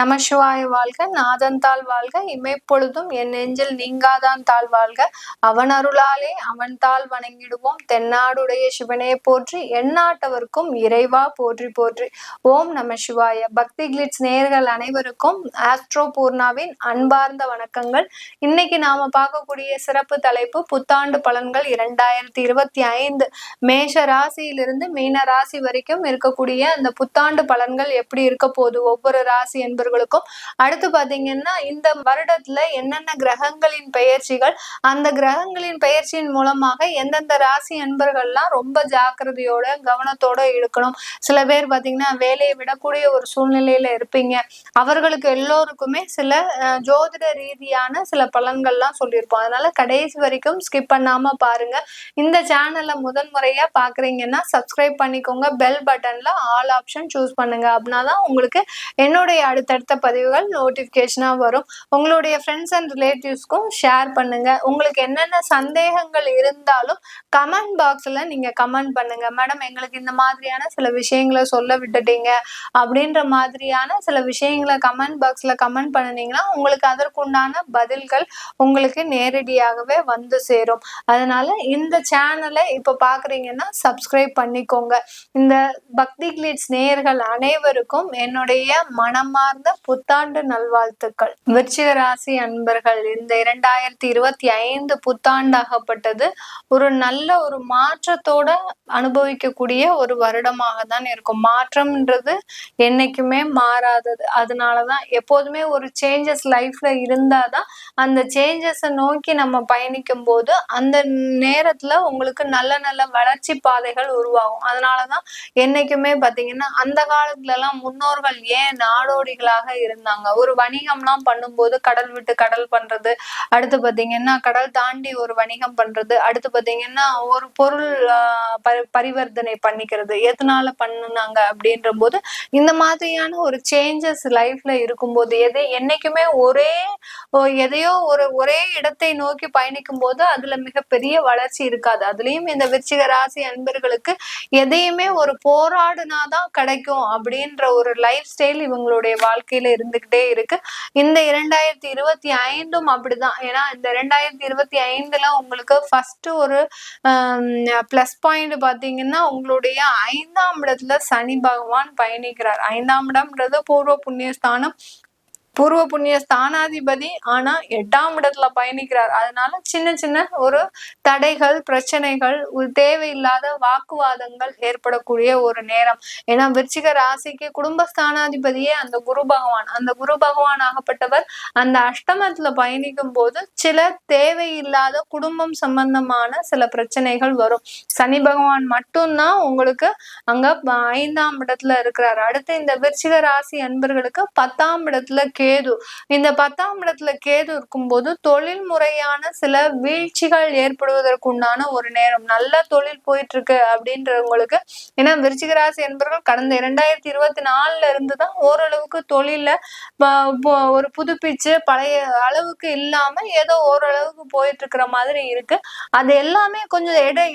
நமசிவாய வாழ்க நாதன் வாழ்க இமைப்பொழுதும் என் நெஞ்சில் நீங்காதான் தாழ் வாழ்க. அவன் அருளாலே அவன் தாள் வணங்கிடுவோம். தென்னாடுடைய சிவனே போற்றி எந்நாட்டவர்க்கும் இறைவா போற்றி போற்றி. ஓம் நம சிவாய பக்தி கிளிட்ஸ் நேர்கள் அனைவருக்கும் ஆஸ்ட்ரோ பூர்ணாவின் அன்பார்ந்த வணக்கங்கள். இன்னைக்கு நாம பார்க்கக்கூடிய சிறப்பு தலைப்பு புத்தாண்டு பலன்கள் இரண்டாயிரத்தி இருபத்தி ஐந்து மேஷ ராசியிலிருந்து மீன ராசி வரைக்கும் இருக்கக்கூடிய அந்த புத்தாண்டு பலன்கள் எப்படி இருக்க போகுது? ஒவ்வொரு ராசி என்பது நண்பர்களுக்கும் அடுத்து பாத்தீங்கன்னா இந்த வருடத்துல என்னென்ன கிரகங்களின் பெயர்ச்சிகள் அந்த கிரகங்களின் பெயர்ச்சியின் மூலமாக எந்தெந்த ராசி நண்பர்கள்லாம் ரொம்ப ஜாக்கிரதையோட கவனத்தோட இருக்கணும். சில பேர் பாத்தீங்கன்னா வேலையை விடக்கூடிய ஒரு சூழ்நிலையில இருப்பீங்க. அவர்களுக்கு எல்லோருக்குமே சில ஜோதிட ரீதியான சில பலன்கள்லாம் சொல்லியிருப்போம். அதனால கடைசி வரைக்கும் ஸ்கிப் பண்ணாம பாருங்க. இந்த சேனல்ல முதன் முறையா பாக்குறீங்கன்னா சப்ஸ்கிரைப் பண்ணிக்கோங்க. பெல் பட்டன்ல ஆல் ஆப்ஷன் சூஸ் பண்ணுங்க. அப்படின்னா தான் உங்களுக்கு என்னுடைய அடுத்த அடுத்தடுத்த பதிவுகள் நோட்டிஃபிகேஷனாக வரும். உங்களுடைய ஃப்ரெண்ட்ஸ் அண்ட் ரிலேட்டிவ்ஸ்க்கும் ஷேர் பண்ணுங்க. உங்களுக்கு என்னென்ன சந்தேகங்கள் இருந்தாலும் கமெண்ட் பாக்ஸில் நீங்கள் கமெண்ட் பண்ணுங்க. மேடம் எங்களுக்கு இந்த மாதிரியான சில விஷயங்களை சொல்ல விட்டுட்டீங்க. அப்படின்ற மாதிரியான சில விஷயங்களை கமெண்ட் பாக்ஸில் கமெண்ட் பண்ணினீங்கன்னா உங்களுக்கு அதற்குண்டான பதில்கள் உங்களுக்கு நேரடியாகவே வந்து சேரும். அதனால இந்த சேனலை இப்போ பார்க்குறீங்கன்னா சப்ஸ்கிரைப் பண்ணிக்கோங்க. இந்த பக்தி கிளிட்ஸ் நேயர்கள் அனைவருக்கும் என்னுடைய மனமார்ந்த புத்தாண்டு நல்வாழ்த்துக்கள். விருச்சிக ராசி அன்பர்கள் இந்த இரண்டாயிரத்தி இருபத்தி ஐந்து புத்தாண்டாகப்பட்டது ஒரு நல்ல ஒரு மாற்றத்தோட அனுபவிக்கக்கூடிய ஒரு வருடமாக தான் இருக்கும். மாற்றம்ன்றது என்னைக்குமே மாறாதது. அதனாலதான் எப்போதுமே ஒரு சேஞ்சஸ் லைஃப்ல இருந்தாதான் அந்த சேஞ்சஸை நோக்கி நம்ம பயணிக்கும் போது அந்த நேரத்துல உங்களுக்கு நல்ல நல்ல வளர்ச்சி பாதைகள் உருவாகும். அதனாலதான் என்னைக்குமே பாத்தீங்கன்னா அந்த காலத்துல எல்லாம் முன்னோர்கள் ஏன் நாடோடிகளாக இருந்தாங்க? ஒரு வணிகம்லாம் பண்ணும்போது கடல் விட்டு கடல் பண்றது அடுத்து பாத்தீங்கன்னா கடல் தாண்டி ஒரு வணிகம் பண்றது அடுத்து பாத்தீங்கன்னா ஒரு பொருள் பரிவர்த்தனை பண்ணிக்கிறது எதனால பண்ணுனாங்க அப்படின்ற போது இந்த மாதிரியான ஒரு சேஞ்சஸ் லைஃப்ல இருக்கும்போது எது என்னைக்குமே ஒரே எதையோ ஒரு ஒரே இடத்தை நோக்கி பயணிக்கும் போது அதுல மிகப்பெரிய வளர்ச்சி இருக்காது. அதுலயும் இந்த விருச்சிக ராசி அன்பர்களுக்கு எதையுமே ஒரு போராடுனாதான் கிடைக்கும் அப்படின்ற ஒரு லைஃப் ஸ்டைல் இவங்களுடைய வாழ்க்கையில இருந்துகிட்டே இருக்கு. இந்த இரண்டாயிரத்தி இருபத்தி ஐந்தும் அப்படிதான். ஏன்னா இந்த இரண்டாயிரத்தி இருபத்தி ஐந்துல உங்களுக்கு ஃபர்ஸ்ட் ஒரு பிளஸ் பாயிண்ட் பாத்தீங்கன்னா உங்களுடைய ஐந்தாம் இடத்துல சனி பகவான் பயணிக்கிறார். ஐந்தாம் இடம்ன்றது பூர்வ புண்ணியஸ்தானம். பூர்வ புண்ணிய ஸ்தானாதிபதி ஆனா எட்டாம் இடத்துல பயணிக்கிறார். அதனால சின்ன சின்ன ஒரு தடைகள் பிரச்சனைகள் தேவையில்லாத வாக்குவாதங்கள் ஏற்படக்கூடிய ஒரு நேரம். ஏன்னா விருச்சிக ராசிக்கு குடும்ப ஸ்தானாதிபதியே அந்த குரு பகவான். அந்த குரு பகவான் ஆகப்பட்டவர் அந்த அஷ்டமத்துல பயணிக்கும் போது சில தேவையில்லாத குடும்பம் சம்பந்தமான சில பிரச்சனைகள் வரும். சனி பகவான் மட்டும்தான் உங்களுக்கு அங்க ஐந்தாம் இடத்துல இருக்கிறார். அடுத்து இந்த விருச்சிக ராசி அன்பர்களுக்கு பத்தாம் இடத்துல கேது. இந்த பத்தாம் இடத்துல கேது இருக்கும்போது தொழில் முறையான சில வீழ்ச்சிகள் ஏற்படுவதற்கு உண்டான ஒரு நேரம். நல்ல தொழில் போயிட்டு இருக்கு அப்படின்றவங்களுக்கு ஏன்னா விருச்சிகராசி என்பவர்கள் கடந்த இரண்டாயிரத்தி இருபத்தி நாலுல இருந்து தான் ஓரளவுக்கு தொழில ஒரு புதுப்பிச்சு பழைய அளவுக்கு இல்லாம ஏதோ ஓரளவுக்கு போயிட்டு இருக்கிற மாதிரி இருக்கு. அது எல்லாமே கொஞ்சம் எடை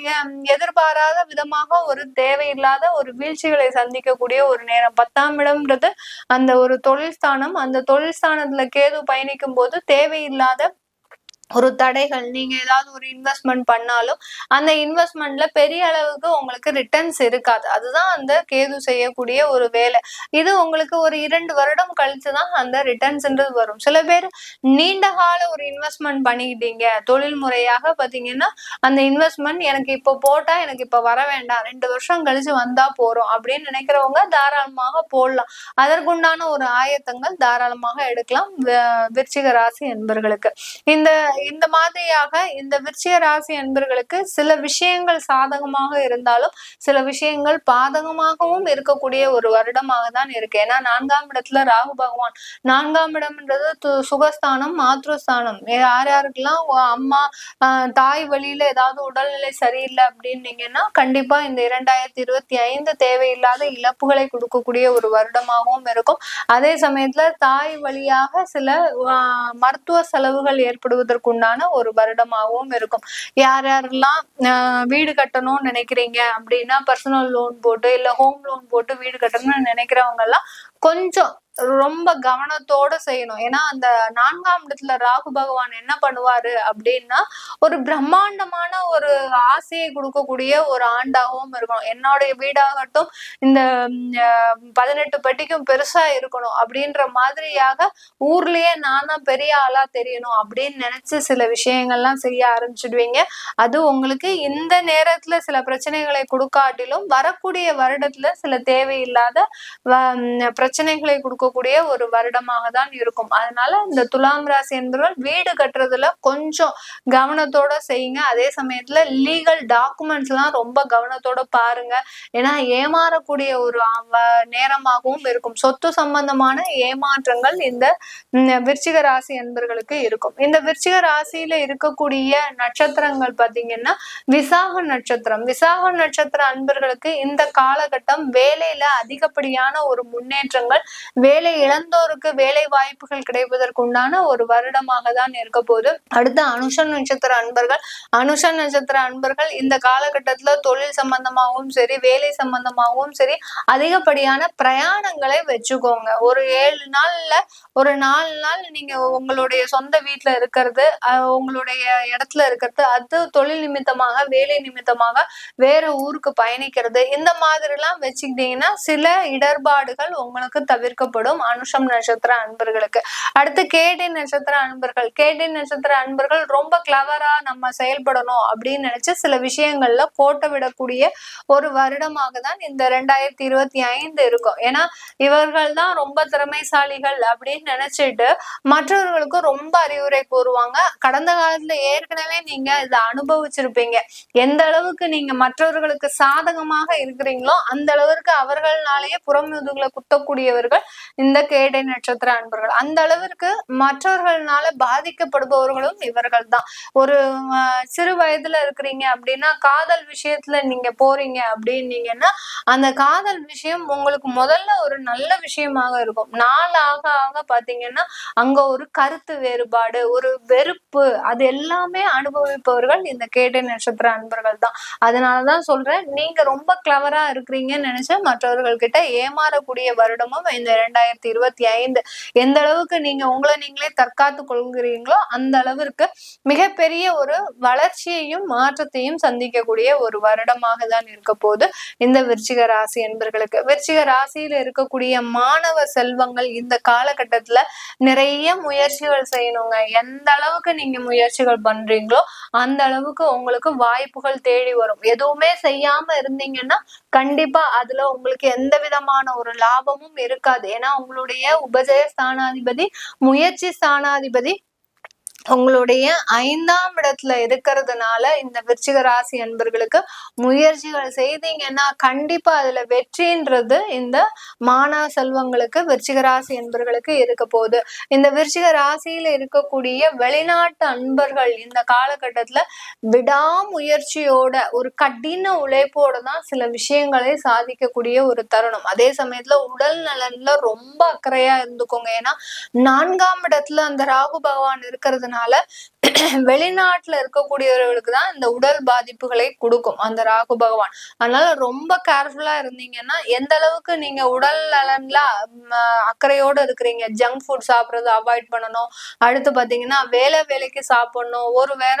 எதிர்பாராத விதமாக ஒரு தேவையில்லாத ஒரு வீழ்ச்சிகளை சந்திக்கக்கூடிய ஒரு நேரம். பத்தாம் இடம்ன்றது அந்த ஒரு தொழில் ஸ்தானம் அந்த தொழில் ஸ்தானத்துல கேது பயணிக்கும் போது தேவையில்லாத ஒரு தடைகள் நீங்க ஏதாவது ஒரு இன்வெஸ்ட்மெண்ட் பண்ணாலும் அந்த இன்வெஸ்ட்மெண்ட்ல பெரிய அளவுக்கு உங்களுக்கு ரிட்டர்ன்ஸ் இருக்காது. அதுதான் அந்த கேது செய்யக்கூடிய ஒரு வேலை. இது உங்களுக்கு ஒரு இரண்டு வருடம் கழிச்சு தான் அந்த ரிட்டர்ன்ஸ்ன்றது வரும். சில பேர் நீண்ட கால ஒரு இன்வெஸ்ட்மெண்ட் பண்ணிக்கிட்டீங்க. தொழில் முறையாக பாத்தீங்கன்னா அந்த இன்வெஸ்ட்மெண்ட் எனக்கு இப்போ போட்டா எனக்கு இப்ப வர வேண்டாம். ரெண்டு வருஷம் கழிச்சு வந்தா போறோம் அப்படின்னு நினைக்கிறவங்க தாராளமாக போடலாம். அதற்குண்டான ஒரு ஆயத்தங்கள் தாராளமாக எடுக்கலாம். விருச்சிக ராசி என்பர்களுக்கு. இந்த இந்த மாதிரியாக இந்த விருச்சிக ராசி அன்பர்களுக்கு சில விஷயங்கள் சாதகமாக இருந்தாலும் சில விஷயங்கள் பாதகமாகவும் இருக்கக்கூடிய ஒரு வருடமாக தான் இருக்கு. ஏன்னா நான்காம் இடத்துல ராகு பகவான். நான்காம் இடம்ன்றது சுகஸ்தானம் மாத்ருஸ்தானம். யார் யாருக்கெல்லாம் அம்மா தாய் வழியில ஏதாவது உடல்நிலை சரியில்லை அப்படின்னீங்கன்னா கண்டிப்பா இந்த இரண்டாயிரத்தி இருபத்தி ஐந்து தேவையில்லாத இழப்புகளை கொடுக்கக்கூடிய ஒரு வருடமாகவும் இருக்கும். அதே சமயத்துல தாய் வழியாக சில மருத்துவ செலவுகள் ஏற்படுவதற்கு உண்டான ஒரு வருடமாகவும் இருக்கும். யார் யாரெல்லாம் வீடு கட்டணும்னு நினைக்கிறீங்க அப்படின்னா பர்சனல் லோன் போட்டு இல்ல ஹோம் லோன் போட்டு வீடு கட்டணும்னு நினைக்கிறவங்க எல்லாம் கொஞ்சம் ரொம்ப கவனத்தோட செய்யணும். ஏன்னா அந்த நான்காம் இடத்துல ராகு பகவான் என்ன பண்ணுவாரு அப்படின்னா ஒரு பிரம்மாண்டமான ஒரு ஆசையை கொடுக்கக்கூடிய ஒரு ஆண்டாகவும் இருக்கணும் என்னுடைய வீடாகட்டும் இந்த பதினெட்டு பெட்டிக்கும் பெருசா இருக்கணும். அப்படின்ற மாதிரியாக ஊர்லயே நான் தான் பெரிய ஆளா தெரியணும் அப்படின்னு நினைச்சு சில விஷயங்கள்லாம் செய்ய ஆரம்பிச்சிடுவீங்க. அது உங்களுக்கு இந்த நேரத்துல சில பிரச்சனைகளை கொடுக்காட்டிலும் வரக்கூடிய வருடத்துல சில தேவையில்லாத பிரச்சனைகளை இருக்கக்கூடிய ஒரு வருடமாக தான் இருக்கும். அதனால இந்த துலாம் ராசி என்பவர்கள் வீடு கட்டுறதுல கொஞ்சம் கவனத்தோட செய்யுங்க. அதே சமயத்துல லீகல் டாக்குமெண்ட்ஸ் எல்லாம் ரொம்ப கவனத்தோட பாருங்க. ஏன்னா ஏமாறக்கூடிய ஒரு நேரமாகவும் இருக்கும். சொத்து சம்பந்தமான ஏமாற்றங்கள் இந்த விருச்சிக ராசி என்பர்களுக்கு இருக்கும். இந்த விருச்சிக ராசியில இருக்கக்கூடிய நட்சத்திரங்கள் பாத்தீங்கன்னா விசாக நட்சத்திரம். விசாக நட்சத்திர அன்பர்களுக்கு இந்த காலகட்டம் வேலையில அதிகப்படியான ஒரு முன்னேற்றங்கள் வேலை இழந்தோருக்கு வேலை வாய்ப்புகள் கிடைப்பதற்கு உண்டான ஒரு வருடமாக தான் இருக்க போது அடுத்து அனுஷன் நட்சத்திர அன்பர்கள். அனுஷன் நட்சத்திர அன்பர்கள் இந்த காலகட்டத்துல தொழில் சம்பந்தமாகவும் சரி வேலை சம்பந்தமாகவும் சரி அதிகப்படியான பிரயாணங்களை வச்சுக்கோங்க. ஒரு ஏழு நாள்ல ஒரு நாலு நாள் நீங்க உங்களுடைய சொந்த வீட்டுல இருக்கிறது உங்களுடைய இடத்துல இருக்கிறது அது தொழில் நிமித்தமாக வேலை நிமித்தமாக வேற ஊருக்கு பயணிக்கிறது. இந்த மாதிரிலாம் வச்சுக்கிட்டீங்கன்னா சில இடர்பாடுகள் உங்களுக்கு தவிர்க்கப்படும். அனுஷம் நட்சத்திர அன்பர்களுக்கு. அடுத்து கேடி நட்சத்திர அன்பர்கள். கேடி நட்சத்திர அன்பர்கள் ரொம்ப கிளவரா நம்ம செயல்படணும் அப்படின்னு நினைச்சு சில விஷயங்கள்ல கோட்டை விடக்கூடிய ஒரு வருடமாக தான் இந்த ரெண்டாயிரத்தி இருபத்தி ஐந்து இருக்கும். ஏன்னா இவர்கள் தான் ரொம்ப திறமைசாலிகள் அப்படின்னு நினைச்சிட்டு மற்றவர்களுக்கும் ரொம்ப அறிவுரை கூறுவாங்க. கடந்த காலத்துல ஏற்கனவே நீங்க இதை அனுபவிச்சிருப்பீங்க. எந்த அளவுக்கு நீங்க மற்றவர்களுக்கு சாதகமாக இருக்கிறீங்களோ அந்த அளவிற்கு அவர்களாலேயே புறமுதுகளை குத்தக்கூடியவர்கள் இந்த கேடை நட்சத்திர அன்பர்கள். அந்த அளவிற்கு மற்றவர்களால பாதிக்கப்படுபவர்களும் இவர்கள் தான் ஒரு சிறு வயதுல இருக்கிறீங்க அப்படின்னா காதல் விஷயத்துல நீங்க போறீங்க அப்படின்னீங்கன்னா அந்த காதல் விஷயம் உங்களுக்கு முதல்ல ஒரு நல்ல விஷயமாக இருக்கும். நாள் ஆக ஆக பாத்தீங்கன்னா அங்க ஒரு கருத்து வேறுபாடு ஒரு வெறுப்பு அது எல்லாமே அனுபவிப்பவர்கள் இந்த கேட்டை நட்சத்திர அன்பர்கள் தான் அதனாலதான் சொல்றேன் நீங்க ரொம்ப கிளவரா இருக்கிறீங்கன்னு நினைச்சு மற்றவர்கள் கிட்ட ஏமாறக்கூடிய வருடமும் இந்த இரண்டாயிரத்தி இருபத்தி ஐந்து. எந்த அளவுக்கு நீங்க உங்களை நீங்களே தற்காத்து கொள்கிறீங்களோ அந்த அளவிற்கு மிகப்பெரிய ஒரு வளர்ச்சியையும் மாற்றத்தையும் சந்திக்கக்கூடிய ஒரு வருடமாக தான் இருக்க போது இந்த விருச்சிக ராசி என்பர்களுக்கு. விருச்சிக ராசியில இருக்கக்கூடிய மாணவ செல்வங்கள் இந்த காலகட்டத்துல நிறைய முயற்சிகள் செய்யணுங்க. எந்த அளவுக்கு நீங்க முயற்சிகள் பண்றீங்களோ அந்த அளவுக்கு உங்களுக்கு வாய்ப்புகள் தேடி வரும். எதுவுமே செய்யாம இருந்தீங்கன்னா கண்டிப்பா அதுல உங்களுக்கு எந்த விதமான ஒரு லாபமும் இருக்காது. ஏன்னா உங்களுடைய உபஜய ஸ்தானாதிபதி முயற்சி ஸ்தானாதிபதி உங்களுடைய ஐந்தாம் இடத்துல இருக்கிறதுனால இந்த விருச்சிக ராசி அன்பர்களுக்கு முயற்சிகள் செய்தீங்கன்னா கண்டிப்பா அதுல வெற்றின்றது இந்த மாணவ செல்வங்களுக்கு விருச்சிக ராசி அன்பர்களுக்கு இருக்க போகுது. இந்த விருச்சிக ராசியில இருக்கக்கூடிய வெளிநாட்டு அன்பர்கள் இந்த காலகட்டத்துல விடாமுயற்சியோட ஒரு கடின உழைப்போட தான் சில விஷயங்களை சாதிக்கக்கூடிய ஒரு தருணம். அதே சமயத்துல உடல் நலன்ல ரொம்ப அக்கறையா இருந்துக்கோங்க. ஏன்னா நான்காம் இடத்துல அந்த ராகு பகவான் இருக்கிறதுனால இருக்கிறதுனால வெளிநாட்டுல இருக்கக்கூடியவர்களுக்கு தான் இந்த உடல் பாதிப்புகளை கொடுக்கும் அந்த ராகு பகவான். அதனால ரொம்ப கேர்ஃபுல்லா இருந்தீங்கன்னா எந்த அளவுக்கு நீங்க உடல் நலன்ல அக்கறையோட இருக்கிறீங்க. ஜங்க் ஃபுட் சாப்பிட்றது அவாய்ட் பண்ணணும். அடுத்து பாத்தீங்கன்னா வேலை வேலைக்கு சாப்பிடணும். ஒரு வேற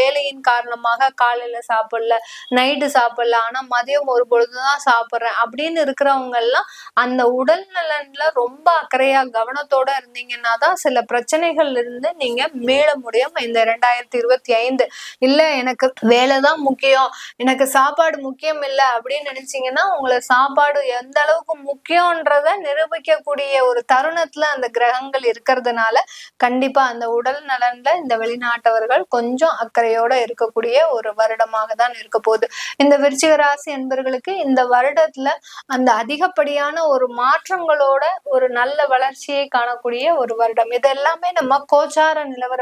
வேலையின் காரணமாக காலையில சாப்பிடல நைட்டு சாப்பிடல ஆனா மதியம் ஒரு பொழுதுதான் சாப்பிடுறேன் அப்படின்னு இருக்கிறவங்க எல்லாம் அந்த உடல் நலன்ல ரொம்ப அக்கறையா கவனத்தோட இருந்தீங்கன்னா தான் சில பிரச்சனைகள் இருந்து நீங்க மீள முடியும். இந்த ரெண்டாயிரத்தி இருபத்தி ஐந்து. இல்ல எனக்கு வேலைதான் முக்கியம். எனக்கு சாப்பாடு முக்கியம் இல்லை அப்படின்னு நினைச்சீங்கன்னா உங்களை சாப்பாடு எந்த அளவுக்கு முக்கியம்ன்றத நிரூபிக்கக்கூடிய ஒரு தருணத்துல அந்த கிரகங்கள் இருக்கிறதுனால கண்டிப்பா அந்த உடல் நலன்ல இந்த வெளிநாட்டவர்கள் கொஞ்சம் அக்கறையோட இருக்கக்கூடிய ஒரு வருடமாக தான் இருக்க போகுது. இந்த விருச்சிக ராசி என்பவர்களுக்கு இந்த வருடத்துல அந்த அதிகப்படியான ஒரு மாற்றங்களோட ஒரு நல்ல வளர்ச்சியை காணக்கூடிய ஒரு வருடம். இது எல்லாமே நம்ம கோச்சார நிலவர